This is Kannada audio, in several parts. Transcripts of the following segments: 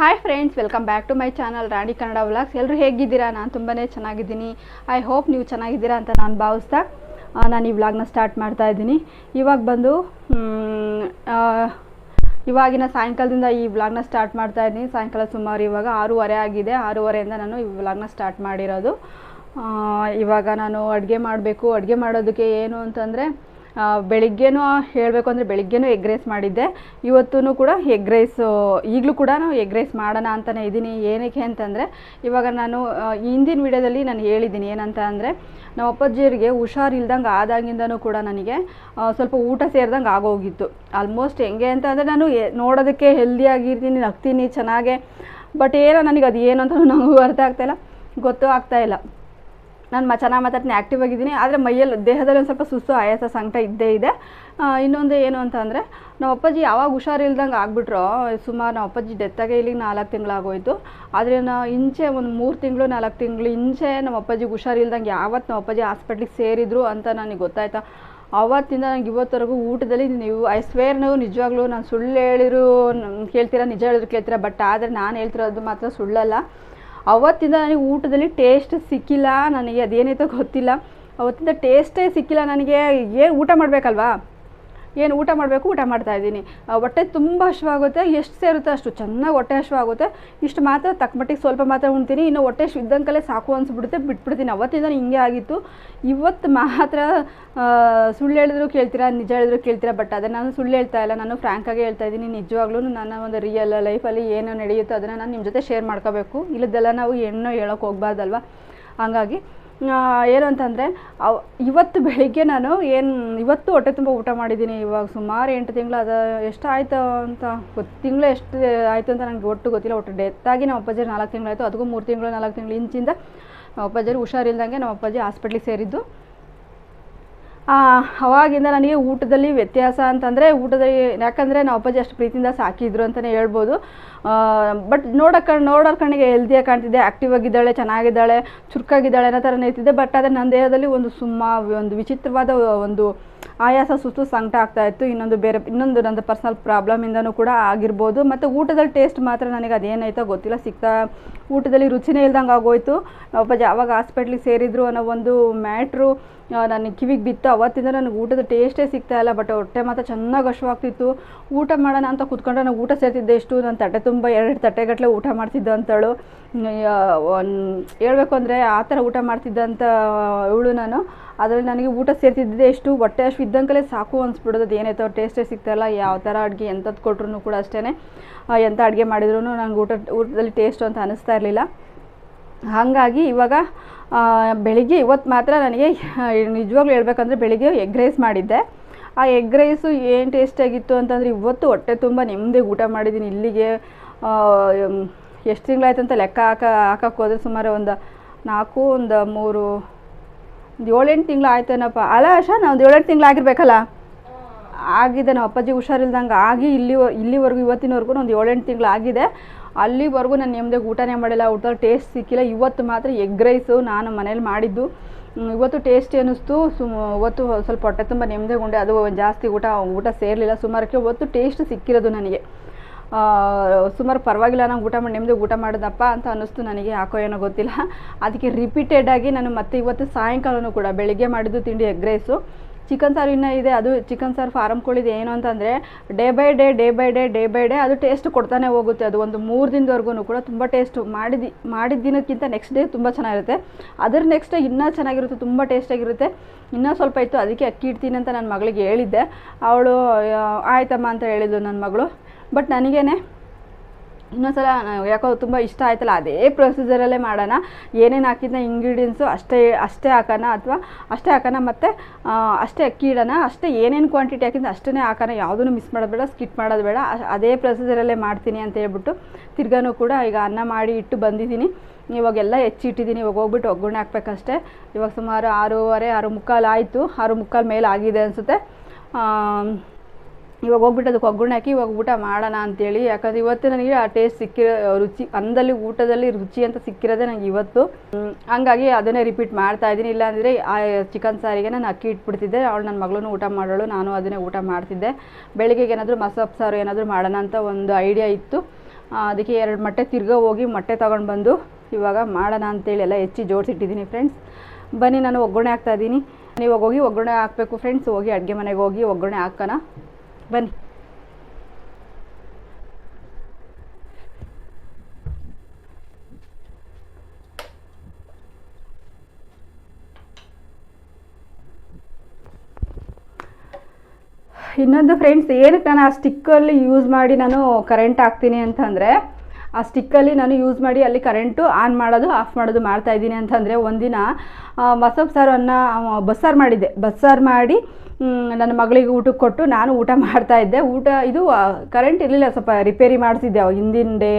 Hi friends welcome back to my channel Rani Kannada vlogs ಎಲ್ಲರೂ ಹೇಗಿದ್ದೀರಾ? ನಾನು ತುಂಬಾ ಚೆನ್ನಾಗಿದ್ದೀನಿ. ಐ ಹೋಪ್ ನೀವು ಚೆನ್ನಾಗಿದ್ದೀರಾ ಅಂತ ನಾನು ಭಾವಿಸ್ತಾ ನಾನು ಈ ವ್ಲಾಗ್ನ ಸ್ಟಾರ್ಟ್ ಮಾಡ್ತಾ ಇದ್ದೀನಿ. ಇವಾಗ ಬಂದು ಇವಾಗಿನ ಸಾಯಂಕಾಲದಿಂದ ಈ ವ್ಲಾಗ್ನ ಸ್ಟಾರ್ಟ್ ಮಾಡ್ತಾ ಇದ್ದೀನಿ. ಸಾಯಂಕಾಲ ಸುಮಾರು ಇವಾಗ ಆರೂವರೆ ಆಗಿದೆ. ಆರೂವರೆಯಿಂದ ನಾನು ಈ ವ್ಲಾಗ್ನ ಸ್ಟಾರ್ಟ್ ಮಾಡಿರೋದು. ಇವಾಗ ನಾನು ಅಡುಗೆ ಮಾಡಬೇಕು. ಅಡುಗೆ ಮಾಡೋದಕ್ಕೆ ಏನು ಅಂತಂದರೆ ಬೆಳಿಗ್ಗೆನೂ ಹೇಳಬೇಕು ಅಂದರೆ ಬೆಳಿಗ್ಗೆನೂ ಎಗ್ ರೈಸ್ ಮಾಡಿದ್ದೆ. ಇವತ್ತೂ ಕೂಡ ಎಗ್ ರೈಸು ಈಗಲೂ ಕೂಡ ಎಗ್ ರೈಸ್ ಮಾಡೋಣ ಅಂತಲೇ ಇದ್ದೀನಿ. ಏನಕ್ಕೆ ಅಂತಂದರೆ, ಇವಾಗ ನಾನು ಹಿಂದಿನ ವಿಡಿಯೋದಲ್ಲಿ ನಾನು ಹೇಳಿದ್ದೀನಿ. ಏನಂತ ಅಂದರೆ, ನಮ್ಮ ಅಪ್ಪಾಜಿಯರಿಗೆ ಹುಷಾರಿಲ್ದಂಗೆ ಆದಾಗಿಂದನೂ ಕೂಡ ನನಗೆ ಸ್ವಲ್ಪ ಊಟ ಸೇರಿದಂಗೆ ಆಗೋಗಿತ್ತು. ಆಲ್ಮೋಸ್ಟ್ ಹೆಂಗೆ ಅಂತ ಅಂದರೆ ನಾನು ನೋಡೋದಕ್ಕೆ ಹೆಲ್ದಿಯಾಗಿರ್ತೀನಿ ನಗ್ತೀನಿ, ಚೆನ್ನಾಗೆ. ಬಟ್ ಏನೋ ನನಗೆ ಅದು ಏನು ಅಂತ ನನಗೂ ಅರ್ಥ ಆಗ್ತಾಯಿಲ್ಲ ಗೊತ್ತೂ ಆಗ್ತಾಯಿಲ್ಲ ನಾನು ಚೆನ್ನಾಗಿ ಮಾತಾಡ್ತೀನಿ ಆ್ಯಕ್ಟಿವ್ ಆಗಿದ್ದೀನಿ, ಆದರೆ ಮೈಯಲ್ಲಿ ದೇಹದಲ್ಲಿ ಒಂದು ಸ್ವಲ್ಪ ಸುಸ್ತು ಆಯಾಸ ಸಂಕಟ ಇದ್ದೇ ಇದೆ. ಇನ್ನೊಂದು ಏನು ಅಂತ ಅಂದರೆ, ನಮ್ಮ ಅಪ್ಪಾಜಿ ಯಾವಾಗ ಹುಷಾರಿಲ್ದಂಗೆ ಆಗ್ಬಿಟ್ರೋ, ಸುಮಾರು ನಮ್ಮ ಅಪ್ಪಾಜಿ ಡೆತ್ತಾಗೆ ಇಲ್ಲಿಗೆ ನಾಲ್ಕು ತಿಂಗಳಾಗೋಯ್ತು ಆದರೆ ನಾ ಇಂಚೆ ಒಂದು ಮೂರು ತಿಂಗಳು, ನಾಲ್ಕು ತಿಂಗಳು ಇಂಚೆ ನಮ್ಮ ಅಪ್ಪಾಜಿಗೆ ಹುಷಾರಿಲ್ದಂಗೆ ಯಾವತ್ತು ನಮ್ಮ ಅಪ್ಪಾಜಿ ಹಾಸ್ಪಿಟ್ಲಿಗೆ ಸೇರಿದ್ರು ಅಂತ ನನಗೆ ಗೊತ್ತಾಯ್ತಾ. ಅವತ್ತಿಂದ ನನಗೆ ಇವತ್ತರೆಗೂ ಊಟದಲ್ಲಿ ನೀವು ಐ ಸ್ವೇರ್ ನೀವು ನಿಜವಾಗ್ಲೂ ನಾನು ಸುಳ್ಳು ಹೇಳಿರು, ಕೇಳ್ತೀರಾ, ನಿಜ ಹೇಳಿದ್ರು ಕೇಳ್ತೀರಾ ಬಟ್ ಆದರೆ ನಾನು ಹೇಳ್ತಿರೋದು ಮಾತ್ರ ಸುಳ್ಳಲ್ಲ. ಅವತ್ತಿಂದ ನನಗೆ ಊಟದಲ್ಲಿ ಟೇಸ್ಟ್ ಸಿಕ್ಕಿಲ್ಲ ನನಗೆ, ಅದೇನೈತೋ ಗೊತ್ತಿಲ್ಲ. ಅವತ್ತಿಂದ ಟೇಸ್ಟೇ ಸಿಕ್ಕಿಲ್ಲ ನನಗೆ ಏನು ಊಟ ಮಾಡಬೇಕಲ್ವಾ? ಏನು ಊಟ ಮಾಡಬೇಕು, ಊಟ ಮಾಡ್ತಾ ಇದ್ದೀನಿ. ಹೊಟ್ಟೆ ತುಂಬ ಹಶ್ವಾಗುತ್ತೆ ಎಷ್ಟು ಸೇರುತ್ತೆ ಅಷ್ಟು ಚೆನ್ನಾಗಿ ಹೊಟ್ಟೆ ಹಶ್ವಾಗುತ್ತೆ ಇಷ್ಟು ಮಾತ್ರ ತಕ್ಕಮಟ್ಟಿಗೆ ಸ್ವಲ್ಪ ಮಾತ್ರ ಉಣ್ತೀನಿ. ಇನ್ನು ಹೊಟ್ಟೆ ಇದ್ದಂಕಲೇ ಸಾಕು ಅನಿಸ್ಬಿಡುತ್ತೆ, ಬಿಟ್ಬಿಡ್ತೀನಿ. ಅವತ್ತಿಂದ ಹಿಂಗೆ ಆಗಿತ್ತು. ಇವತ್ತು ಮಾತ್ರ ಸುಳ್ಳು ಹೇಳಿದ್ರು ಕೇಳ್ತೀರಾ, ನಿಜ ಹೇಳಿದ್ರು ಕೇಳ್ತೀರಾ, ಬಟ್ ಅದೇ ನಾನು ಸುಳ್ಳು ಹೇಳ್ತಾ ಇಲ್ಲ. ನಾನು ಫ್ರ್ಯಾಂಕಾಗಿ ಹೇಳ್ತಾ ಇದ್ದೀನಿ. ನಿಜವಾಗ್ಲೂ ನನ್ನ ಒಂದು ರಿಯಲ್ ಲೈಫಲ್ಲಿ ಏನು ನಡೆಯುತ್ತೋ ಅದನ್ನು ನಾನು ನಿಮ್ಮ ಜೊತೆ ಶೇರ್ ಮಾಡ್ಕೋಬೇಕು. ಇಲ್ಲದೆಲ್ಲ ನಾವು ಹೆಣ್ಣು ಹೇಳೋಕೆ ಹೋಗ್ಬಾರ್ದಲ್ವ? ಹಂಗಾಗಿ ಏನು ಅಂತಂದರೆ, ಅವ್ ಇವತ್ತು ಬೆಳಿಗ್ಗೆ ನಾನು ಏನು, ಇವತ್ತು ಹೊಟ್ಟೆ ತುಂಬ ಊಟ ಮಾಡಿದ್ದೀನಿ ಇವಾಗ ಸುಮಾರು ಎಂಟು ತಿಂಗಳು ಅದು, ಎಷ್ಟು ಆಯಿತು ಅಂತ ಗೊತ್ತು ತಿಂಗಳು ಎಷ್ಟು ಆಯಿತು ಅಂತ ನನಗೆ ಒಟ್ಟು ಗೊತ್ತಿಲ್ಲ, ಒಟ್ಟು ಡೆತ್ತಾಗಿ ನಮ್ಮ ಅಪ್ಪಾಜಿ ನಾಲ್ಕು ತಿಂಗಳಾಯಿತು ಅದಕ್ಕೂ ಮೂರು ತಿಂಗಳು ನಾಲ್ಕು ತಿಂಗಳು ಇಂಚಿಂದ ನಮ್ಮ ಅಪ್ಪಾಜಿಯರು ಹುಷಾರಿಲ್ದಂಗೆ ನಮ್ಮ ಅಪ್ಪಾಜಿ ಹಾಸ್ಪಿಟ್ಲಿಗೆ ಸೇರಿದ್ದು. ಅವಾಗಿಂದ ನನಗೆ ಊಟದಲ್ಲಿ ವ್ಯತ್ಯಾಸ ಅಂತಂದರೆ ಊಟದಲ್ಲಿ, ಯಾಕಂದರೆ ನಾವು ಅಪ್ಪಾಜಿ ಅಷ್ಟು ಪ್ರೀತಿಯಿಂದ ಸಾಕಿದ್ರು ಅಂತಲೇ ಹೇಳ್ಬೋದು. ಬಟ್ ನೋಡೋಕೆ ನೋಡೋರ ಕಣ್ಣಿಗೆ ಹೆಲ್ದಿಯಾಗಿ ಕಾಣ್ತಿದ್ದೆ. ಆ್ಯಕ್ಟಿವ್ ಆಗಿದ್ದಾಳೆ, ಚೆನ್ನಾಗಿದ್ದಾಳೆ, ಚುರುಕಾಗಿದ್ದಾಳೆ ಅನ್ನೋ ಥರನೇ ಇರ್ತಿದ್ದೆ. ಬಟ್ ಆದರೆ ನನ್ನ ದೇಹದಲ್ಲಿ ಒಂದು ಸುಮ್ಮ, ಒಂದು ವಿಚಿತ್ರವಾದ ಒಂದು ಆಯಾಸ ಸುಸ್ತು ಸಂಕಟ ಆಗ್ತಾ ಇತ್ತು. ಇನ್ನೊಂದು ಬೇರೆ, ಇನ್ನೊಂದು ನಂದು ಪರ್ಸ್ನಲ್ ಪ್ರಾಬ್ಲಮಿಂದನೂ ಕೂಡ ಆಗಿರ್ಬೋದು. ಮತ್ತು ಊಟದಲ್ಲಿ ಟೇಸ್ಟ್ ಮಾತ್ರ ನನಗೆ ಅದೇನಾಯ್ತೋ ಗೊತ್ತಿಲ್ಲ. ಸಿಗ್ತಾ, ಊಟದಲ್ಲಿ ರುಚಿನೇ ಇಲ್ದಂಗೆ ಆಗೋಯ್ತು. ಅಪ್ಪಾಜಿ ಆವಾಗ ಹಾಸ್ಪಿಟ್ಲಿಗೆ ಸೇರಿದ್ರು ಅನ್ನೋ ಒಂದು ಮ್ಯಾಟ್ರು ನನ್ನ ಕಿವಿಗೆ ಬಿತ್ತು. ಅವತ್ತಿಂದ ನನಗೆ ಊಟದ ಟೇಸ್ಟೇ ಸಿಗ್ತಾ ಇಲ್ಲ. ಬಟ್ ಹೊಟ್ಟೆ ಮಾತ್ರ ಚೆನ್ನಾಗಿ ಹಶುವಾಗ್ತಿತ್ತು. ಊಟ ಮಾಡೋಣ ಅಂತ ಕೂತ್ಕೊಂಡ್ರೆ ನಾನು ಊಟ ಸೇರ್ತಿದ್ದೆ ಎಷ್ಟು? ನನ್ನ ತಟ್ಟೆ ತುಂಬ, ಎರಡು ತಟ್ಟೆಗಟ್ಟಲೆ ಊಟ ಮಾಡ್ತಿದ್ದೆ ಅಂತೇಳು. ಹೇಳ್ಬೇಕು ಅಂದರೆ ಆ ಥರ ಊಟ ಮಾಡ್ತಿದ್ದಂಥ ಇವಳು ನಾನು. ಅದರಲ್ಲಿ ನನಗೆ ಊಟ ಸೇರ್ತಿದ್ದೆ ಎಷ್ಟು ಹೊಟ್ಟೆ ಅಷ್ಟು ಇದ್ದಂಕಲೇ ಸಾಕು ಅನ್ಸ್ಬಿಡೋದು. ಅದು ಏನೈತೋ ಟೇಸ್ಟೇ ಸಿಗ್ತಾಯಿಲ್ಲ ಯಾವ ಥರ ಅಡುಗೆ ಎಂಥದ್ದು ಕೊಟ್ರು ಕೂಡ ಅಷ್ಟೇ ಎಂಥ ಅಡುಗೆ ಮಾಡಿದ್ರು ನನಗೆ ಊಟ, ಊಟದಲ್ಲಿ ಟೇಸ್ಟು ಅಂತ ಅನ್ನಿಸ್ತಾ ಇರಲಿಲ್ಲ. ಹಾಗಾಗಿ ಇವಾಗ ಬೆಳಿಗ್ಗೆ ಇವತ್ತು ಮಾತ್ರ ನನಗೆ ನಿಜವಾಗ್ಲೂ ಹೇಳ್ಬೇಕಂದ್ರೆ ಬೆಳಿಗ್ಗೆ ಎಗ್ ರೈಸ್ ಮಾಡಿದ್ದೆ. ಆ ಎಗ್ ರೈಸು ಏನು ಟೇಸ್ಟಾಗಿತ್ತು ಅಂತಂದರೆ ಇವತ್ತು ಹೊಟ್ಟೆ ತುಂಬ ನೆಮ್ಮದಿ ಊಟ ಮಾಡಿದ್ದೀನಿ ಇಲ್ಲಿಗೆ ಎಷ್ಟು ತಿಂಗಳಾಯ್ತು ಅಂತ ಲೆಕ್ಕ ಹಾಕ ಹಾಕಕ್ಕೆ ಹೋದ್ರೆ ಸುಮಾರು ಒಂದು ನಾಲ್ಕು, ಒಂದು ಮೂರು ಒಂದು ಏಳೆಂಟು ತಿಂಗಳು ಆಯ್ತೇನಪ್ಪ. ಅಲ್ಲ ಆಶಾ ನಾವು ಒಂದು ಏಳೆಂಟು ತಿಂಗಳು ಆಗಿರ್ಬೇಕಲ್ಲ? ಆಗಿದೆ, ನಮ್ಮ ಅಪ್ಪಾಜಿ ಹುಷಾರಿಲ್ದಂಗೆ ಆಗಿ ಇಲ್ಲಿ, ಇಲ್ಲಿವರೆಗೂ, ಇವತ್ತಿನವರೆಗೂ ಒಂದು ಏಳೆಂಟು ತಿಂಗಳು ಆಗಿದೆ. ಅಲ್ಲಿವರೆಗೂ ನಾನು ನೆಮ್ಮದಿಗೆ ಊಟನೇ ಮಾಡಿಲ್ಲ ಊಟದಲ್ಲಿ ಟೇಸ್ಟ್ ಸಿಕ್ಕಿಲ್ಲ. ಇವತ್ತು ಮಾತ್ರ ಎಗ್ ರೈಸು ನಾನು ಮನೇಲಿ ಮಾಡಿದ್ದು. ಇವತ್ತು ಟೇಸ್ಟಿ ಅನ್ನಿಸ್ತು ಸುಮ್, ಇವತ್ತು ಸ್ವಲ್ಪ ಹೊಟ್ಟೆ ತುಂಬ ನೆಮ್ಮದಿಗೆ ಉಂಡೆ. ಅದು ಜಾಸ್ತಿ ಊಟ ಊಟ ಸೇರಲಿಲ್ಲ. ಸುಮಾರಕ್ಕೆ ಇವತ್ತು ಟೇಸ್ಟ್ ಸಿಕ್ಕಿರೋದು ನನಗೆ. ಸುಮಾರು ಪರವಾಗಿಲ್ಲ ನಾನು ಊಟ ಮಾಡಿ ನಿಮ್ಮದು ಊಟ ಮಾಡಿದಪ್ಪ ಅಂತ ಅನ್ನಿಸ್ತು ನನಗೆ, ಯಾಕೋ ಏನೋ ಗೊತ್ತಿಲ್ಲ. ಅದಕ್ಕೆ ರಿಪೀಟೆಡಾಗಿ ನಾನು ಮತ್ತೆ ಇವತ್ತು ಸಾಯಂಕಾಲನೂ ಕೂಡ ಬೆಳಿಗ್ಗೆ ಮಾಡಿದ್ದು ತಿಂಡಿ ಎಗ್ ರೈಸು. ಚಿಕನ್ ಸಾರು ಇನ್ನೂ ಇದೆ, ಅದು ಚಿಕನ್ ಸಾರು ಫಾರಮ್ ಕೋಳಿದು ಏನು ಅಂತಂದರೆ, day by day day by day day by day ಅದು ಟೇಸ್ಟ್ ಕೊಡ್ತಾನೆ ಹೋಗುತ್ತೆ. ಅದು ಒಂದು ಮೂರು ದಿನದವರೆಗೂ ಕೂಡ ತುಂಬ ಟೇಸ್ಟು ಮಾಡಿದ ಮಾಡಿದ ದಿನಕ್ಕಿಂತ ನೆಕ್ಸ್ಟ್ ಡೇ ತುಂಬ ಚೆನ್ನಾಗಿರುತ್ತೆ. ಅದ್ರ ನೆಕ್ಸ್ಟ್ ಇನ್ನೂ ಚೆನ್ನಾಗಿರುತ್ತೆ, ತುಂಬ ಟೇಸ್ಟಾಗಿರುತ್ತೆ ಇನ್ನೂ ಸ್ವಲ್ಪ ಇತ್ತು, ಅದಕ್ಕೆ ಅಕ್ಕಿ ಇಡ್ತೀನಿ ಅಂತ ನನ್ನ ಮಗಳಿಗೆ ಹೇಳಿದ್ದೆ. ಅವಳು ಆಯ್ತಮ್ಮ ಅಂತ ಹೇಳಿದ್ಲು ನನ್ನ ಮಗಳು. ಬಟ್ ನನಗೇನೆ ಇನ್ನೊಂದ್ಸಲ ಯಾಕೋ ತುಂಬ ಇಷ್ಟ ಆಯ್ತಲ್ಲ, ಅದೇ ಪ್ರೊಸೀಜರಲ್ಲೇ ಮಾಡೋಣ. ಏನೇನು ಹಾಕಿದ್ನ ಇಂಗ್ರೀಡಿಯೆಂಟ್ಸು ಅಷ್ಟೇ ಅಷ್ಟೇ ಹಾಕೋಣ ಅಥವಾ ಅಷ್ಟೇ ಹಾಕೋಣ ಮತ್ತು ಅಷ್ಟೇ ಅಕ್ಕಿ ಇಡೋಣ ಅಷ್ಟೇ ಏನೇನು ಕ್ವಾಂಟಿಟಿ ಹಾಕಿದ್ರೆ ಅಷ್ಟೇ ಹಾಕೋಣ ಯಾವುದೂ ಮಿಸ್ ಮಾಡೋದು ಬೇಡ ಸ್ಕಿಪ್ ಮಾಡೋದು ಬೇಡ. ಅದೇ ಪ್ರೊಸೀಜರಲ್ಲೇ ಮಾಡ್ತೀನಿ ಅಂತ ಹೇಳ್ಬಿಟ್ಟು ತಿರ್ಗಾನು ಕೂಡ ಈಗ ಅನ್ನ ಮಾಡಿ ಇಟ್ಟು ಬಂದಿದ್ದೀನಿ. ಇವಾಗೆಲ್ಲ ಹೆಚ್ಚಿಟ್ಟಿದ್ದೀನಿ, ಇವಾಗ ಹೋಗ್ಬಿಟ್ಟು ಒಗ್ಗರಣೆ ಹಾಕ್ಬೇಕಷ್ಟೇ. ಇವಾಗ ಸುಮಾರು ಆರೂವರೆ ಆರು ಮುಕ್ಕಾಲು ಆಯಿತು. ಆರು ಮುಕ್ಕಾಲು ಮೇಲೆ ಆಗಿದೆ ಅನಿಸುತ್ತೆ. ಇವಾಗ ಹೋಗ್ಬಿಟ್ಟು ಅದಕ್ಕೆ ಒಗ್ಗರಣೆ ಹಾಕಿ ಇವಾಗ ಊಟ ಮಾಡೋಣ ಅಂತೇಳಿ. ಯಾಕಂದ್ರೆ ಇವತ್ತು ನನಗೆ ಆ ಟೇಸ್ಟ್ ಸಿಕ್ಕಿರೋ ರುಚಿ, ಅಂದಲ್ಲಿ ಊಟದಲ್ಲಿ ರುಚಿ ಅಂತ ಸಿಕ್ಕಿರೋದೇ ನನಗೆ ಇವತ್ತು. ಹಂಗಾಗಿ ಅದನ್ನೇ ರಿಪೀಟ್ ಮಾಡ್ತಾ ಇದ್ದೀನಿ. ಇಲ್ಲಾಂದರೆ ಆ ಚಿಕನ್ ಸಾರಿಗೆ ನಾನು ಅಕ್ಕಿ ಇಟ್ಬಿಡ್ತಿದ್ದೆ. ಅವಳು ನನ್ನ ಮಗಳೂ ಊಟ ಮಾಡೋಳು, ನಾನು ಅದನ್ನೇ ಊಟ ಮಾಡ್ತಿದ್ದೆ. ಬೆಳಿಗ್ಗೆಗೆ ಏನಾದರೂ ಮಸಪ್ ಸಾರು ಏನಾದರೂ ಮಾಡೋಣ ಅಂತ ಒಂದು ಐಡಿಯಾ ಇತ್ತು. ಅದಕ್ಕೆ ಎರಡು ಮೊಟ್ಟೆ ತಿರ್ಗ ಹೋಗಿ ಮೊಟ್ಟೆ ತೊಗೊಂಡು ಬಂದು ಇವಾಗ ಮಾಡೋಣ ಅಂತೇಳಿ ಎಲ್ಲ ಹೆಚ್ಚಿ ಜೋಡಿಸಿಟ್ಟಿದ್ದೀನಿ ಫ್ರೆಂಡ್ಸ್ ಬನ್ನಿ, ನಾನು ಒಗ್ಗರಣೆ ಹಾಕ್ತಾ ಇದ್ದೀನಿ. ಇವಾಗ ಹೋಗಿ ಒಗ್ಗರಣೆ ಹಾಕಬೇಕು ಫ್ರೆಂಡ್ಸ್ ಹೋಗಿ ಅಡುಗೆ ಮನೆಗೆ ಹೋಗಿ ಒಗ್ಗರಣೆ ಹಾಕೋಣ. ಬನ್ನಿ. ಇನ್ನೊಂದು ಫ್ರೆಂಡ್ಸ್ ಏನಕ್ಕೆ ನಾನು ಆ ಸ್ಟಿಕ್ಕಲ್ಲಿ ಯೂಸ್ ಮಾಡಿ ನಾನು ಕರೆಂಟ್ ಹಾಕ್ತೀನಿ ಅಂತಂದರೆ ಆ ಸ್ಟಿಕ್ಕಲ್ಲಿ ನಾನು ಯೂಸ್ ಮಾಡಿ ಅಲ್ಲಿ ಕರೆಂಟು ಆನ್ ಮಾಡೋದು ಆಫ್ ಮಾಡೋದು ಮಾಡ್ತಾ ಇದ್ದೀನಿ ಅಂತಂದರೆ ಒಂದಿನ ಮಸೊಪ್ಪು ಸಾರನ್ನು ಬಸ್ಸಾರು ಮಾಡಿದ್ದೆ. ಬಸ್ಸಾರು ಮಾಡಿ ನನ್ನ ಮಗಳಿಗೆ ಊಟಕ್ಕೆ ಕೊಟ್ಟು ನಾನು ಊಟ ಮಾಡ್ತಾ ಇದ್ದೆ. ಊಟ, ಇದು ಕರೆಂಟ್ ಇರಲಿಲ್ಲ, ಸ್ವಲ್ಪ ರಿಪೇರಿ ಮಾಡಿಸಿದ್ದೆ ಹಿಂದಿನ ಡೇ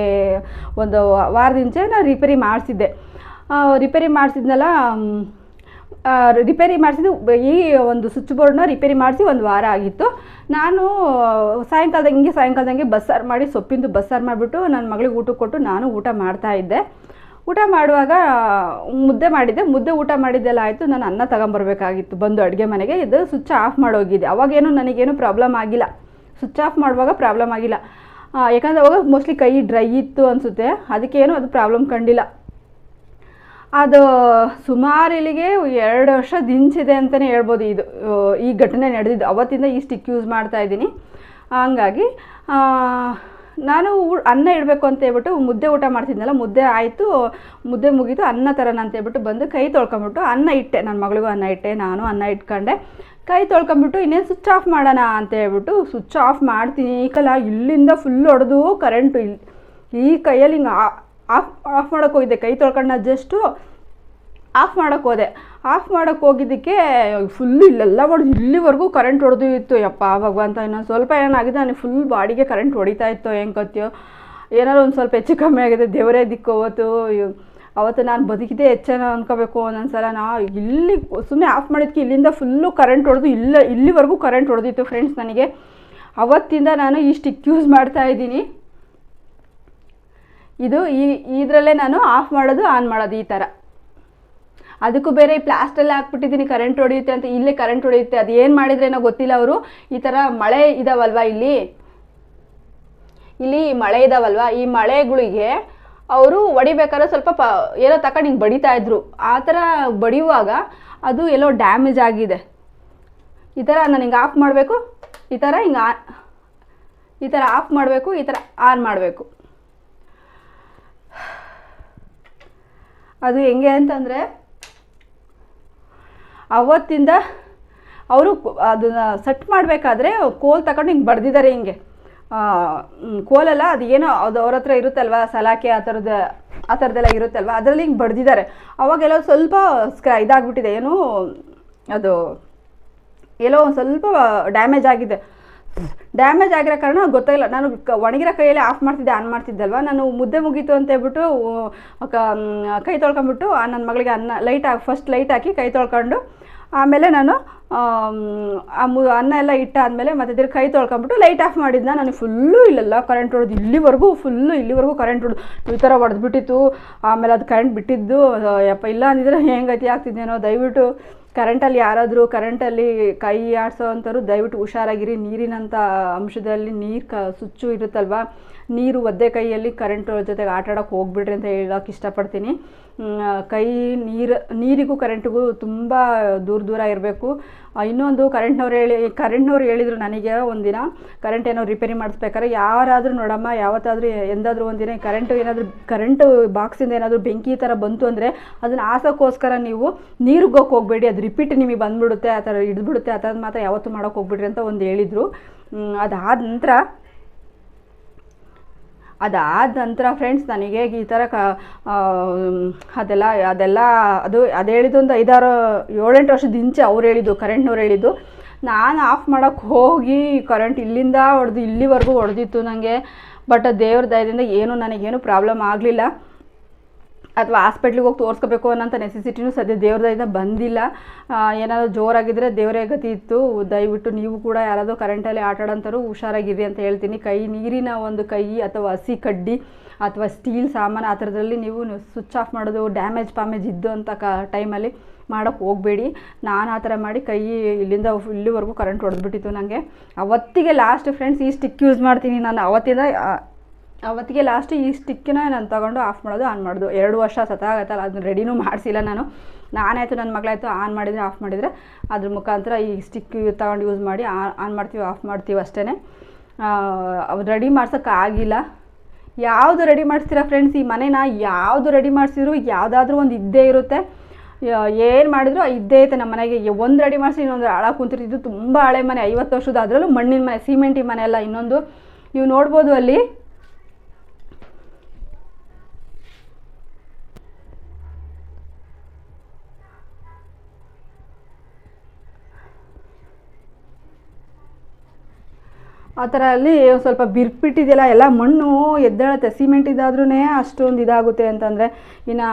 ಒಂದು ವಾರದಿಂಚೆ ನಾನು ರಿಪೇರಿ ಮಾಡಿಸಿದ್ದೆ ರಿಪೇರಿ ಮಾಡಿಸಿದ್ನಲ್ಲ ರಿಪೇರಿ ಮಾಡಿಸಿದ್ದು, ಈ ಒಂದು ಸ್ವಿಚ್ ಬೋರ್ಡ್ನ ರಿಪೇರಿ ಮಾಡಿಸಿ ಒಂದು ವಾರ ಆಗಿತ್ತು. ನಾನು ಸಾಯಂಕಾಲದ ಹಿಂಗೆ ಸಾಯಂಕಾಲದಂಗೆ ಬಸ್ಸಾರು ಮಾಡಿ, ಸೊಪ್ಪಿಂದು ಬಸ್ಸಾರು ಮಾಡಿಬಿಟ್ಟು ನನ್ನ ಮಗಳಿಗೆ ಊಟಕ್ಕೆ ಕೊಟ್ಟು ನಾನು ಊಟ ಮಾಡ್ತಾ ಇದ್ದೆ. ಊಟ ಮಾಡುವಾಗ, ಮುದ್ದೆ ಮಾಡಿದ್ದೆ. ಮುದ್ದೆ ಊಟ ಮಾಡಿದ್ದೆಲ್ಲ ಆಯಿತು. ನಾನು ಅನ್ನ ತಗೊಂಬರ್ಬೇಕಾಗಿತ್ತು. ಬಂದು ಅಡುಗೆ ಮನೆಗೆ. ಇದು ಸ್ವಿಚ್ ಆಫ್ ಮಾಡೋಗಿದ್ದೆ ಅವಾಗೇನು ನನಗೇನು ಪ್ರಾಬ್ಲಮ್ ಆಗಿಲ್ಲ. ಸ್ವಿಚ್ ಆಫ್ ಮಾಡುವಾಗ ಪ್ರಾಬ್ಲಮ್ ಆಗಿಲ್ಲ. ಯಾಕಂದರೆ ಅವಾಗ ಮೋಸ್ಟ್ಲಿ ಕೈ ಡ್ರೈ ಇತ್ತು ಅನಿಸುತ್ತೆ. ಅದಕ್ಕೇನು ಅದು ಪ್ರಾಬ್ಲಮ್ ಕಂಡಿಲ್ಲ. ಅದು ಸುಮಾರು ಇಲ್ಲಿಗೆ ಎರಡು ವರ್ಷ ದಿಂಚಿದೆ ಅಂತಲೇ ಹೇಳ್ಬೋದು ಇದು ಈ ಘಟನೆ ನಡೆದಿದ್ದು. ಅವತ್ತಿಂದ ಈ ಸ್ಟಿಕ್ ಯೂಸ್ ಮಾಡ್ತಾ ಇದ್ದೀನಿ. ಹಂಗಾಗಿ ನಾನು ಅನ್ನ ಇಡಬೇಕು ಅಂತ ಹೇಳ್ಬಿಟ್ಟು ಮುದ್ದೆ ಊಟ ಮಾಡ್ತಿದ್ನಲ್ಲ, ಮುದ್ದೆ ಆಯಿತು, ಮುದ್ದೆ ಮುಗೀತು, ಅನ್ನ ತರೋಣ ಅಂತ ಹೇಳ್ಬಿಟ್ಟು ಬಂದು ಕೈ ತೊಳ್ಕೊಂಬಿಟ್ಟು ಅನ್ನ ಇಟ್ಟೆ. ನನ್ನ ಮಗಳಿಗೂ ಅನ್ನ ಇಟ್ಟೆ, ನಾನು ಅನ್ನ ಇಟ್ಕೊಂಡೆ. ಕೈ ತೊಳ್ಕೊಂಬಿಟ್ಟು ಇನ್ನೇನು ಸ್ವಿಚ್ ಆಫ್ ಮಾಡೋಣ ಅಂತ ಹೇಳ್ಬಿಟ್ಟು ಸ್ವಿಚ್ ಆಫ್ ಮಾಡ್ತೀನಿ. ಈ ಇಲ್ಲಿಂದ ಫುಲ್ ಹೊಡೆದು ಕರೆಂಟು ಇಲ್ಲಿ ಈ ಕೈಯಲ್ಲಿ ಹಿಂಗೆ ಆಫ್ ಆಫ್ ಮಾಡೋಕೆ ಹೋಗಿದ್ದೆ. ಕೈ ತೊಳ್ಕೊಂಡು ಜಸ್ಟು ಆಫ್ ಮಾಡೋಕೆ ಹೋದೆ. ಆಫ್ ಮಾಡೋಕ್ಕೆ ಹೋಗಿದ್ದಕ್ಕೆ ಫುಲ್ಲು ಇಲ್ಲೆಲ್ಲ ಹೊಡೆದು ಇಲ್ಲಿವರೆಗೂ ಕರೆಂಟ್ ಹೊಡೆದು ಇತ್ತು. ಯಪ್ಪ ಭಗವಂತ ಇನ್ನೊಂದು ಸ್ವಲ್ಪ ಏನಾಗಿದೆ, ನನಗೆ ಫುಲ್ ಬಾಡಿಗೆ ಕರೆಂಟ್ ಹೊಡಿತಾ ಇತ್ತು ಹೆಂಗೆ ಕತ್ಯೋ ಏನಾದ್ರು ಒಂದು ಸ್ವಲ್ಪ ಹೆಚ್ಚು ಕಮ್ಮಿ ಆಗಿದೆ. ದೇವರೇ ದಿಕ್ಕು ಅವತ್ತು. ಅವತ್ತು ನಾನು ಬದುಕಿದೆ ಹೆಚ್ಚೇನೋ ಅನ್ಕೋಬೇಕು ಒಂದೊಂದ್ಸಲ. ನಾ ಇಲ್ಲಿ ಸುಮ್ಮನೆ ಆಫ್ ಮಾಡಿದ್ಕೆ ಇಲ್ಲಿಂದ ಫುಲ್ಲು ಕರೆಂಟ್ ಹೊಡೆದು ಇಲ್ಲ, ಇಲ್ಲಿವರೆಗೂ ಕರೆಂಟ್ ಹೊಡೆದಿತ್ತು ಫ್ರೆಂಡ್ಸ್ ನನಗೆ. ಅವತ್ತಿಂದ ನಾನು ಈ ಸ್ಟಿಕ್ ಯೂಸ್ ಮಾಡ್ತಾ ಇದ್ದೀನಿ. ಇದು ಈ, ಇದರಲ್ಲೇ ನಾನು ಆಫ್ ಮಾಡೋದು ಆನ್ ಮಾಡೋದು ಈ ಥರ ಅದಕ್ಕೂ ಬೇರೆ ಈ ಪ್ಲಾಸ್ಟಲ್ಲಿ ಹಾಕ್ಬಿಟ್ಟಿದ್ದೀನಿ ಕರೆಂಟ್ ಹೊಡೆಯುತ್ತೆ ಅಂತ, ಇಲ್ಲೇ ಕರೆಂಟ್ ಹೊಡೆಯುತ್ತೆ, ಅದು ಏನು ಮಾಡಿದ್ರೇನೋ ಗೊತ್ತಿಲ್ಲ ಅವರು. ಈ ಥರ ಮಳೆ ಇದಾವಲ್ವಾ ಇಲ್ಲಿ? ಇಲ್ಲಿ ಮಳೆ ಇದಾವಲ್ವ? ಈ ಮಳೆಗಳಿಗೆ ಅವರು ಹೊಡಿಬೇಕಾದ್ರೆ ಸ್ವಲ್ಪ ಪ, ಏನೋ ತಕೊಂಡು ಹಿಂಗೆ ಬಡಿತಾ ಇದ್ರು. ಆ ಥರ ಬಡಿಯುವಾಗ ಅದು ಎಲ್ಲೋ ಡ್ಯಾಮೇಜ್ ಆಗಿದೆ. ಈ ಥರ ನಾನು ಹಿಂಗೆ ಆಫ್ ಮಾಡಬೇಕು, ಈ ಥರ ಹಿಂಗೆ ಈ ಥರ ಆಫ್ ಮಾಡಬೇಕು, ಈ ಥರ ಆನ್ ಮಾಡಬೇಕು. ಅದು ಹೆಂಗೆ ಅಂತಂದರೆ ಅವತ್ತಿಂದ ಅವರು ಅದನ್ನು ಸೆಟ್ ಮಾಡಬೇಕಾದ್ರೆ ಕೋಲ್ ತಗೊಂಡು ಹಿಂಗೆ ಬಡ್ದಿದ್ದಾರೆ ಹಿಂಗೆ. ಕೋಲಲ್ಲ ಅದು ಏನೋ ಅದು ಅವ್ರ ಹತ್ರ ಇರುತ್ತಲ್ವ, ಸಲಾಕೆ ಆ ಥರದ ಆ ಥರದ್ದೆಲ್ಲ ಇರುತ್ತಲ್ವ, ಅದರಲ್ಲಿ ಹಿಂಗೆ ಬಡ್ದಿದ್ದಾರೆ ಅವಾಗೆಲ್ಲ ಸ್ವಲ್ಪ ಸ್ಕ್ರಾ ಇದಾಗ್ಬಿಟ್ಟಿದೆ, ಏನು ಅದು ಎಲ್ಲೋ ಒಂದು ಸ್ವಲ್ಪ ಡ್ಯಾಮೇಜ್ ಆಗಿದೆ. ಡ್ಯಾಮೇಜ್ ಆಗಿರೋ ಕಾರಣ ಗೊತ್ತಾಗಿಲ್ಲ. ನಾನು ಒಣಗಿರೋ ಕೈಯಲ್ಲಿ ಆಫ್ ಮಾಡ್ತಿದ್ದೆ ಆನ್ ಮಾಡ್ತಿದ್ದಲ್ವ? ನಾನು ಮುದ್ದೆ ಮುಗೀತು ಅಂತ ಹೇಳ್ಬಿಟ್ಟು ಕ ತೊಳ್ಕೊಂಬಿಟ್ಟು ನನ್ನ ಮಗಳಿಗೆ ಅನ್ನ ಲೈಟ್ ಹಾಕಿ ಫಸ್ಟ್ ಲೈಟ್ ಹಾಕಿ ಕೈ ತೊಳ್ಕೊಂಡು, ಆಮೇಲೆ ನಾನು, ಆ, ಮು ಅನ್ನ ಎಲ್ಲ ಇಟ್ಟಾದಮೇಲೆ ಮತ್ತೆ ತಿರ್ಗಿ ಕೈ ತೊಳ್ಕೊಂಬಿಟ್ಟು ಲೈಟ್ ಆಫ್ ಮಾಡಿದ್ನ. ನನಗೆ ಫುಲ್ಲು ಇಲ್ಲಲ್ಲ ಕರೆಂಟ್ ಹೊಡೆದು, ಇಲ್ಲಿವರೆಗೂ ಫುಲ್ಲು ಇಲ್ಲಿವರೆಗೂ ಕರೆಂಟ್ ಹೊಡೆದು, ಈ ಥರ ಹೊಡೆದ್ಬಿಟ್ಟಿತ್ತು ಆಮೇಲೆ ಅದು ಕರೆಂಟ್ ಬಿಟ್ಟಿದ್ದು ಯಪ್ಪ ಇಲ್ಲ ಅಂದಿದ್ರೆ ಹೆಂಗತಿ ಆಗ್ತಿದ್ದೇನೋ ದಯವಿಟ್ಟು ಕರೆಂಟಲ್ಲಿ ಯಾರಾದರೂ ಕರೆಂಟಲ್ಲಿ ಕೈ ಆಡಿಸೋ ಅಂಥವ್ರು ದಯವಿಟ್ಟು ಹುಷಾರಾಗಿರಿ. ನೀರಿನಂಥ ಅಂಶದಲ್ಲಿ ನೀರು ಕ ಸುಚ್ಚು ಇರುತ್ತಲ್ವ? ನೀರು ಒದ್ದೆ ಕೈಯಲ್ಲಿ ಕರೆಂಟ್ ಜೊತೆಗೆ ಆಟ ಆಡೋಕ್ಕೆ ಹೋಗ್ಬಿಡ್ರಿ ಅಂತ ಹೇಳೋಕೆ ಇಷ್ಟಪಡ್ತೀನಿ. ಕೈ, ನೀರು, ನೀರಿಗೂ ಕರೆಂಟಿಗೂ ತುಂಬ ದೂರ ದೂರ ಇರಬೇಕು. ಇನ್ನೊಂದು ಕರೆಂಟ್ನವ್ರು ಹೇಳಿ, ಕರೆಂಟ್ನವ್ರು ಹೇಳಿದರು ನನಗೆ ಒಂದಿನ ಕರೆಂಟ್ ಏನೋ ರಿಪೇರಿ ಮಾಡಿಸ್ಬೇಕಾದ್ರೆ, ಯಾರಾದರೂ ನೋಡಮ್ಮ, ಯಾವತ್ತಾದರೂ ಎಂದಾದರೂ ಒಂದಿನ ಕರೆಂಟು ಏನಾದರೂ ಕರೆಂಟು ಬಾಕ್ಸಿಂದ ಏನಾದರೂ ಬೆಂಕಿ ಥರ ಬಂತು ಅಂದರೆ ಅದನ್ನು ಹಾಸೋಕ್ಕೋಸ್ಕರ ನೀವು ನೀರಿಗೆ ಹೋಗಿ ಹೋಗಬೇಡಿ, ಅದು ರಿಪೀಟ್ ನಿಮಗೆ ಬಂದ್ಬಿಡುತ್ತೆ, ಆ ಥರ ಹಿಡಿದ್ಬಿಡುತ್ತೆ, ಆ ಥರದ್ದು ಮಾತ್ರ ಯಾವತ್ತೂ ಮಾಡೋಕೆ ಹೋಗ್ಬಿಡ್ರಿ ಅಂತ ಒಂದು ಹೇಳಿದರು. ಅದಾದ ನಂತರ ಅದಾದ ನಂತರ ಫ್ರೆಂಡ್ಸ್ ನನಗೆ ಈ ಥರ ಕ ಅದೆಲ್ಲ ಅದೆಲ್ಲ, ಅದು ಅದು ಹೇಳಿದ್ದು ಒಂದು ಐದಾರು, ಏಳೆಂಟು ವರ್ಷದ ಹಿಂಚೆ ಅವ್ರು ಹೇಳಿದ್ದು ಕರೆಂಟ್ನವ್ರು ಹೇಳಿದ್ದು. ನಾನು ಆಫ್ ಮಾಡೋಕ್ಕೆ ಹೋಗಿ ಕರೆಂಟ್ ಇಲ್ಲಿಂದ ಹೊಡೆದು ಇಲ್ಲಿವರೆಗೂ ಹೊಡೆದಿತ್ತು ನನಗೆ ಬಟ್ ದೇವ್ರ ದಯದಿಂದ ಏನೂ ನನಗೇನು ಪ್ರಾಬ್ಲಮ್ ಆಗಲಿಲ್ಲ. ಅಥವಾ ಹಾಸ್ಪಿಟ್ಲಿಗೆ ಹೋಗಿ ತೋರಿಸ್ಕೋಬೇಕು ಅನ್ನೋಂಥ ನೆಸೆಸಿಟಿನೂ ಸದ್ಯ ದೇವ್ರದಿಂದ ಬಂದಿಲ್ಲ. ಏನಾದರೂ ಜೋರಾಗಿದ್ದರೆ ದೇವರೇ ಗತಿ ಇತ್ತು. ದಯವಿಟ್ಟು ನೀವು ಕೂಡ ಯಾರಾದರೂ ಕರೆಂಟಲ್ಲಿ ಆಟ ಹುಷಾರಾಗಿರಿ ಅಂತ ಹೇಳ್ತೀನಿ. ಕೈ ನೀರಿನ ಒಂದು ಕೈ ಅಥವಾ ಹಸಿ ಕಡ್ಡಿ ಅಥವಾ ಸ್ಟೀಲ್ ಸಾಮಾನು ಆ ಥರದ್ರಲ್ಲಿ ನೀವು ಸ್ವಿಚ್ ಆಫ್ ಮಾಡೋದು ಡ್ಯಾಮೇಜ್ ಪಾಮೇಜ್ ಇದ್ದು ಅಂತ ಕ ಟೈಮಲ್ಲಿ ಮಾಡೋಕ್ಕೆ ಹೋಗಬೇಡಿ. ನಾನು ಆ ಥರ ಮಾಡಿ ಕೈ ಇಲ್ಲಿಂದ ಇಲ್ಲಿವರೆಗೂ ಕರೆಂಟ್ ಹೊಡೆದ್ಬಿಟ್ಟಿತ್ತು ನನಗೆ ಅವತ್ತಿಗೆ ಲಾಸ್ಟ್ ಫ್ರೆಂಡ್ಸ್ ಈ ಸ್ಟಿಕ್ ಯೂಸ್ ಮಾಡ್ತೀನಿ ನಾನು. ಅವತ್ತಿಂದ ಅವತ್ತಿಗೆ ಲಾಸ್ಟ್ ಈ ಸ್ಟಿಕ್ಕಿನ ನಾನು ತಗೊಂಡು ಆಫ್ ಮಾಡೋದು ಆನ್ ಮಾಡೋದು. ಎರಡು ವರ್ಷ ಸತಾಗತ್ತಲ್ಲ ಅದನ್ನ ರೆಡಿನೂ ಮಾಡಿಸಿಲ್ಲ ನಾನು. ನಾನಾಯಿತು ನನ್ನ ಮಗಳಾಯಿತು ಆನ್ ಮಾಡಿದರೆ ಆಫ್ ಮಾಡಿದರೆ. ಅದ್ರ ಮುಖಾಂತರ ಈ ಸ್ಟಿಕ್ ತಗೊಂಡು ಯೂಸ್ ಮಾಡಿ ಆನ್ ಮಾಡ್ತೀವಿ ಆಫ್ ಮಾಡ್ತೀವಿ ಅಷ್ಟೇ ರೆಡಿ ಮಾಡ್ಸೋಕ್ಕಾಗಿಲ್ಲ ಯಾವುದು ರೆಡಿ ಮಾಡಿಸ್ತೀರಾ ಫ್ರೆಂಡ್ಸ್ ಈ ಮನೆನ ಯಾವುದು ರೆಡಿ ಮಾಡಿಸಿದ್ರು, ಯಾವುದಾದ್ರೂ ಒಂದು ಇದ್ದೇ ಇರುತ್ತೆ. ಏನು ಮಾಡಿದ್ರು, ಇದ್ದೇ ಐತೆ ನಮ್ಮ ಮನೆಗೆ. ಒಂದು ರೆಡಿ ಮಾಡಿಸಿ, ಇನ್ನೊಂದು ಹಾಳ ಕುಂತಿರ್ತಿದ್ದು ತುಂಬ ಹಳೆ ಮನೆ, ಐವತ್ತು ವರ್ಷದ ಅದರಲ್ಲೂ ಮಣ್ಣಿನ ಮನೆ ಸಿಮೆಂಟಿ ಮನೆ ಅಲ್ಲ ಇನ್ನೊಂದು. ನೀವು ನೋಡ್ಬೋದು ಅಲ್ಲಿ. ಆ ಥರ ಅಲ್ಲಿ ಸ್ವಲ್ಪ ಬಿರ್ಬಿಟ್ಟಿದೆಯಲ್ಲ, ಎಲ್ಲ ಮಣ್ಣು ಎದ್ದೇಳುತ್ತೆ, ಸಿಮೆಂಟ್ ಇದಾದ್ರೂ ಅಷ್ಟೊಂದು ಇದಾಗುತ್ತೆ ಅಂತಂದರೆ, ಇನ್ನು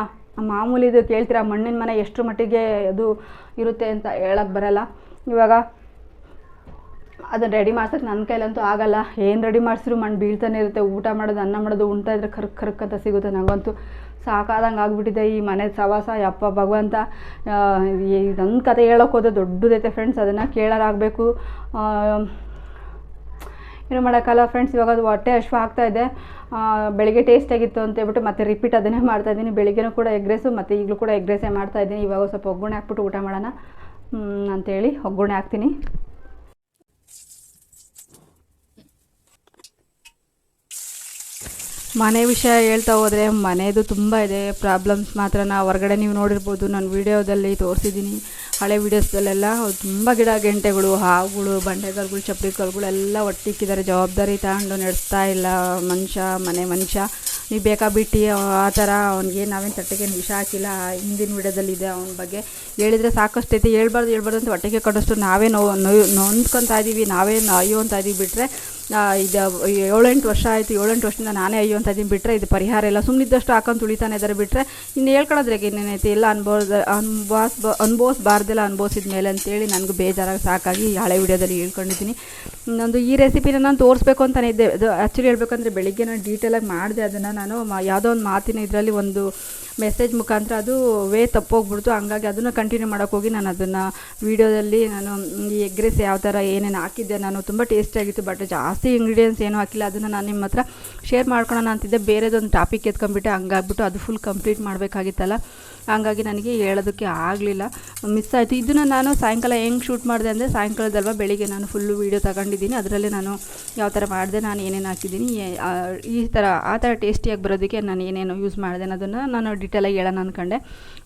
ಮಾಮೂಲಿದು ಕೇಳ್ತೀರಾ, ಮಣ್ಣಿನ ಮನೆ ಎಷ್ಟು ಮಟ್ಟಿಗೆ ಅದು ಇರುತ್ತೆ ಅಂತ ಹೇಳಕ್ಕೆ ಬರಲ್ಲ. ಇವಾಗ ಅದನ್ನು ರೆಡಿ ಮಾಡ್ಸೋಕೆ ನನ್ನ ಕೈಲಂತೂ ಆಗಲ್ಲ. ಏನು ರೆಡಿ ಮಾಡಿಸಿದ್ರು ಮಣ್ಣು ಬೀಳ್ತಾನೆ ಇರುತ್ತೆ, ಊಟ ಮಾಡೋದು, ಅನ್ನ ಮಾಡೋದು, ಉಣ್ತಾ ಇದ್ರೆ ಕರ್ಕ್ ಕರ್ಕ್ ಅಂತ ಸಿಗುತ್ತೆ. ನನಗಂತೂ ಸಾಕಾದಂಗೆ ಆಗಿಬಿಟ್ಟಿದೆ ಈ ಮನೆ ಸವಾಸ. ಯಪ್ಪ ಭಗವಂತ ನನ್ನ ಕತೆ ಹೇಳೋಕೆ ಹೋದ ದೊಡ್ಡದೈತೆ ಫ್ರೆಂಡ್ಸ್ ಅದನ್ನು ಕೇಳೋರಾಗಬೇಕು. ಏನು ಮಾಡೋಕ್ಕಲ್ಲ ಫ್ರೆಂಡ್ಸ್ ಇವಾಗ ಅದು ಹೊಟ್ಟೆ ಹಶ್ವ ಆಗ್ತಾ ಇದೆ. ಆ, ಬೆಳಿಗ್ಗೆ ಟೇಸ್ಟ್ ಆಗಿತ್ತು ಅಂತ ಹೇಳ್ಬಿಟ್ಟು ಮತ್ತೆ ರಿಪೀಟ್ ಅದನ್ನೇ ಮಾಡ್ತಾ ಇದ್ದೀನಿ. ಬೆಳಿಗ್ಗೆನೂ ಕೂಡ ಎಗ್ ರೈಸು ಮತ್ತು ಈಗಲೂ ಕೂಡ ಎಗ್ ರೈಸೇ ಮಾಡ್ತಾ ಇದ್ದೀನಿ. ಇವಾಗ ಸ್ವಲ್ಪ ಒಗ್ಗರಣೆ ಹಾಕ್ಬಿಟ್ಟು ಊಟ ಮಾಡೋಣ ಅಂತೇಳಿ ಒಗ್ಗರಣೆ ಹಾಕ್ತೀನಿ. ಮನೆ ವಿಷಯ ಹೇಳ್ತಾ ಹೋದರೆ ಮನೆಯದು ತುಂಬ ಇದೆ ಪ್ರಾಬ್ಲಮ್ಸ್ ಮಾತ್ರ ನಾ ಹೊರಗಡೆ ನೀವು ನೋಡಿರ್ಬೋದು. ನಾನು ವೀಡಿಯೋದಲ್ಲಿ ತೋರಿಸಿದ್ದೀನಿ. ಹಳೆ ವೀಡಿಯೋಸ್ದಲ್ಲೆಲ್ಲ ತುಂಬ ಗಿಡ ಗೆಂಟೆಗಳು, ಹಾವುಗಳು ಬಂಡೆಗಲ್ಗಳು ಚಪ್ಪಲಿ ಕಲ್ಗಳೆಲ್ಲ ಒಟ್ಟಿಕ್ಕಿದ್ದಾರೆ. ಜವಾಬ್ದಾರಿ ತಗೊಂಡು ನಡೆಸ್ತಾ ಇಲ್ಲ ಮನುಷ್ಯ, ಮನೆ ಮನುಷ್ಯ. ನೀವು ಬೇಕಾ ಬಿಟ್ಟು ಆ ಥರ ಅವ್ನಿಗೆ ನಾವೇನು ತಟ್ಟೆಗೆ ವಿಷ ಹಾಕಿಲ್ಲ. ಹಿಂದಿನ ವಿಡಿಯೋದಲ್ಲಿ ಇದೆ ಅವನ ಬಗ್ಗೆ. ಹೇಳಿದರೆ ಸಾಕಷ್ಟು ಐತೆ ಹೇಳ್ಬಾರ್ದು ಹೇಳ್ಬಾರ್ದು ಅಂತ ಒಟ್ಟಿಗೆ ಕಟ್ಟೋಷ್ಟು ನಾವೇ ನೋವು ನೋ ನೊಂದ್ಕೊತಾ ಇದ್ದೀವಿ ನಾವೇ ಅಯ್ಯೋ ಅಂತ ಇದ್ದೀವಿ ಬಿಟ್ಟರೆ ಇದು ಏಳೆಂಟು ವರ್ಷ ಆಯಿತು, ಏಳೆಂಟು ವರ್ಷದಿಂದ ನಾನೇ ಅಯ್ಯೋ ಅಂತ ಇದ್ದೀನಿ ಬಿಟ್ಟರೆ ಇದು ಪರಿಹಾರ ಇಲ್ಲ. ಸುಮ್ಮನಿದ್ದಷ್ಟು ಹಾಕೊಂಡು ತುಳಿತಾನೆ ಇದ್ದಾರೆ ಬಿಟ್ಟರೆ ಇನ್ನು ಹೇಳ್ಕೊಳ್ಳೋದ್ರಾಗ ಇನ್ನೇನೈತಿ ಎಲ್ಲ ಅನ್ಬೋದ ಅನುಭವಸ್ ಅನ್ಬೋಸ್ಬಾರ್ದೆಲ್ಲ ಅನುಭವಿಸಿದ ಮೇಲೆ ಅಂತೇಳಿ ನನಗೂ ಬೇಜಾರಾಗಿ ಸಾಕಾಗಿ ಹಳೆ ವಿಡಿಯೋದಲ್ಲಿ ಹೇಳ್ಕೊಂಡಿದ್ದೀನಿ. ನಂದು ಈ ರೆಸಿಪಿನ ನಾನು ತೋರಿಸ್ಬೇಕು ಅಂತಲೇ ಇದ್ದೆ. ಅದು ಆ್ಯಕ್ಚುಲಿ ಹೇಳ್ಬೇಕಂದ್ರೆ ಬೆಳಿಗ್ಗೆ ನಾನು ಡೀಟೇಲಾಗಿ ಮಾಡಿದೆ ಅದನ್ನು ನಾನು. ಯಾವುದೋ ಒಂದು ಮಾತಿನ ಇದರಲ್ಲಿ ಒಂದು ಮೆಸೇಜ್ ಮುಖಾಂತರ ಅದು ವೇ ತಪ್ಪೋಗ್ಬಿಡ್ತು. ಹಂಗಾಗಿ ಅದನ್ನು ಕಂಟಿನ್ಯೂ ಮಾಡೋಕ್ಕೋಗಿ ನಾನು ಅದನ್ನು ವೀಡಿಯೋದಲ್ಲಿ ನಾನು ಈ ಎಗ್ ರೈಸ್ ಯಾವ ಥರ ಏನೇನು ಹಾಕಿದ್ದೆ ನಾನು ತುಂಬ ಟೇಸ್ಟಿಯಾಗಿತ್ತು ಬಟ್ ಜಾಸ್ತಿ ಇಂಗ್ರೀಡಿಯೆಂಟ್ಸ್ ಏನೂ ಹಾಕಿಲ್ಲ, ಅದನ್ನು ನಾನು ನಿಮ್ಮ ಹತ್ರ ಶೇರ್ ಮಾಡ್ಕೊಳ್ಳೋಣ ಅಂತಿದ್ದೆ. ಬೇರೆದೊಂದು ಟಾಪಿಕ್ ಎತ್ಕೊಂಡ್ಬಿಟ್ಟೆ ಹಂಗಾಗ್ಬಿಟ್ಟು ಅದು ಫುಲ್ ಕಂಪ್ಲೀಟ್ ಮಾಡಬೇಕಾಗಿತ್ತಲ್ಲ. ಹಂಗಾಗಿ ನನಗೆ ಹೇಳೋದಕ್ಕೆ ಆಗಲಿಲ್ಲ. ಮಿಸ್ ಆಯಿತು. ಇದನ್ನು ನಾನು ಸಾಯಂಕಾಲ ಹೆಂಗೆ ಶೂಟ್ ಮಾಡಿದೆ ಅಂದರೆ ಸಾಯಂಕಾಲದಲ್ವ ಬೆಳಿಗ್ಗೆ ನಾನು ಫುಲ್ಲು ವೀಡಿಯೋ ತಗೊಂಡಿದ್ದೀನಿ. ಅದರಲ್ಲೇ ನಾನು ಯಾವ ಥರ ಮಾಡಿದೆ, ನಾನು ಏನೇನು ಹಾಕಿದ್ದೀನಿ ಈ ಥರ ಆ ಥರ ಟೇಸ್ಟಿಯಾಗಿ ಬರೋದಕ್ಕೆ ನಾನು ಏನೇನು ಯೂಸ್ ಮಾಡಿದೆ ಅನ್ನೋದನ್ನು ನಾನು ಡೀಟೇಲಾಗಿ ಹೇಳೋಣ ಅಂದ್ಕೊಂಡೆ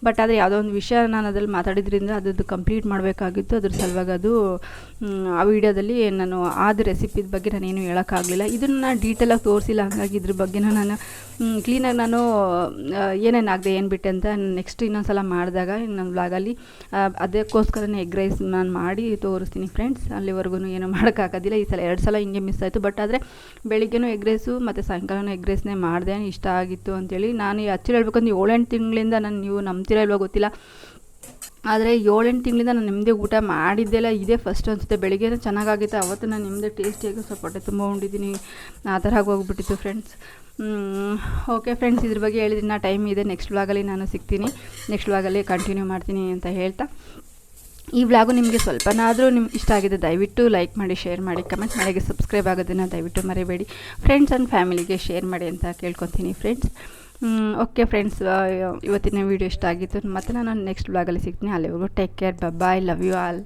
ಬಟ್ ಆದರೆ ಯಾವುದೋ ಒಂದು ವಿಷಯ ನಾನು ಅದರಲ್ಲಿ ಮಾತಾಡಿದ್ರಿಂದ ಅದ್ರದ್ದು ಕಂಪ್ಲೀಟ್ ಮಾಡಬೇಕಾಗಿತ್ತು. ಅದ್ರ ಸಲುವಾಗಿ ಅದು ಆ ವಿಡಿಯೋದಲ್ಲಿ ನಾನು ಆದ ರೆಸಿಪಿದ ಬಗ್ಗೆ ನಾನೇನು ಹೇಳೋಕ್ಕಾಗಲಿಲ್ಲ. ಇದನ್ನು ನಾನು ಡೀಟೇಲಾಗಿ ತೋರಿಸಿಲ್ಲ. ಹಾಗಾಗಿ ಇದ್ರ ಬಗ್ಗೆನೂ ನಾನು ಕ್ಲೀನಾಗಿ ನಾನು ಏನೇನು ಆಗದೆ ಏನು ಬಿಟ್ಟೆ ಅಂತ ನೆಕ್ಸ್ಟ್ ಇನ್ನೊಂದು ಸಲ ಮಾಡಿದಾಗ ನನ್ನ ಬ್ಲಾಗಲ್ಲಿ ಅದಕ್ಕೋಸ್ಕರನೇ ಎಗ್ ರೈಸ್ ನಾನು ಮಾಡಿ ತೋರಿಸ್ತೀನಿ ಫ್ರೆಂಡ್ಸ್ ಅಲ್ಲಿವರೆಗೂ ಏನು ಮಾಡೋಕ್ಕಾಗೋದಿಲ್ಲ. ಈ ಸಲ ಎರಡು ಸಲ ಹಿಂಗೆ ಮಿಸ್ ಆಯಿತು. ಬಟ್ ಆದರೆ ಬೆಳಿಗ್ಗೆನೂ ಎಗ್ ರೈಸು ಮತ್ತು ಸಾಯಂಕಾಲನೂ ಎಗ್ ರೈಸ್ನೇ ಮಾಡಿದೆ. ಇಷ್ಟ ಆಗಿತ್ತು ಅಂತೇಳಿ ನಾನು ಹಚ್ಚಿ ಹೇಳ್ಬೇಕಂದ್ರೆ ಏಳೆಂಟು ತಿಂಗಳಿಂದ ನಾನು ನೀವು ನಂಬ್ತಿರೋ ಇಲ್ವೋ ಗೊತ್ತಿಲ್ಲ. ಆದರೆ ಏಳೆಂಟು ತಿಂಗಳಿಂದ ನಾನು ನಿಮ್ಮದೇ ಊಟ ಮಾಡಿದ್ದೆಲ್ಲ ಇದೇ ಫಸ್ಟ್ ಅನಿಸುತ್ತೆ. ಬೆಳಿಗ್ಗೆ ಚೆನ್ನಾಗಾಗಿತ್ತು. ಅವತ್ತು ನಾನು ನಿಮ್ಮದೇ ಟೇಸ್ಟಿಯಾಗಿ ಸ್ವಲ್ಪ ಹೊಟ್ಟೆ ತುಂಬ ಉಂಡಿದ್ದೀನಿ. ಆ ಥರ ಆಗೋಗ್ಬಿಟ್ಟಿತ್ತು ಫ್ರೆಂಡ್ಸ್ ಓಕೆ ಫ್ರೆಂಡ್ಸ್ ಇದ್ರ ಬಗ್ಗೆ ಹೇಳಿದ್ರೆ ನಾ ಟೈಮ್ ಇದೆ. ನೆಕ್ಸ್ಟ್ ವ್ಲಾಗಲ್ಲಿ ನಾನು ಸಿಗ್ತೀನಿ. ನೆಕ್ಸ್ಟ್ ವ್ಲಾಗಲ್ಲಿ ಕಂಟಿನ್ಯೂ ಮಾಡ್ತೀನಿ ಅಂತ ಹೇಳ್ತಾ. ಈ ವ್ಲಾಗು ನಿಮಗೆ ಸ್ವಲ್ಪನಾದರೂ ನಿಮ್ಗೆ ಇಷ್ಟ ಆಗಿದೆ, ದಯವಿಟ್ಟು ಲೈಕ್ ಮಾಡಿ ಶೇರ್ ಮಾಡಿ ಕಮೆಂಟ್ ಮಾಡಿ. ಸಬ್ಸ್ಕ್ರೈಬ್ ಆಗೋದನ್ನು ದಯವಿಟ್ಟು ಮರಿಬೇಡಿ. ಫ್ರೆಂಡ್ಸ್ ಆ್ಯಂಡ್ ಫ್ಯಾಮಿಲಿಗೆ ಶೇರ್ ಮಾಡಿ ಅಂತ ಕೇಳ್ಕೊತೀನಿ ಫ್ರೆಂಡ್ಸ್ ಓಕೆ ಫ್ರೆಂಡ್ಸ್ ಇವತ್ತಿನ ವೀಡಿಯೋ ಇಷ್ಟ ಆಗಿತ್ತು. ಮತ್ತು ನಾನು ನೆಕ್ಸ್ಟ್ ಬ್ಲಾಗಲ್ಲಿ ಸಿಗ್ತೀನಿ. ಅಲ್ಲಿವರೆಗೂ take care bye love you all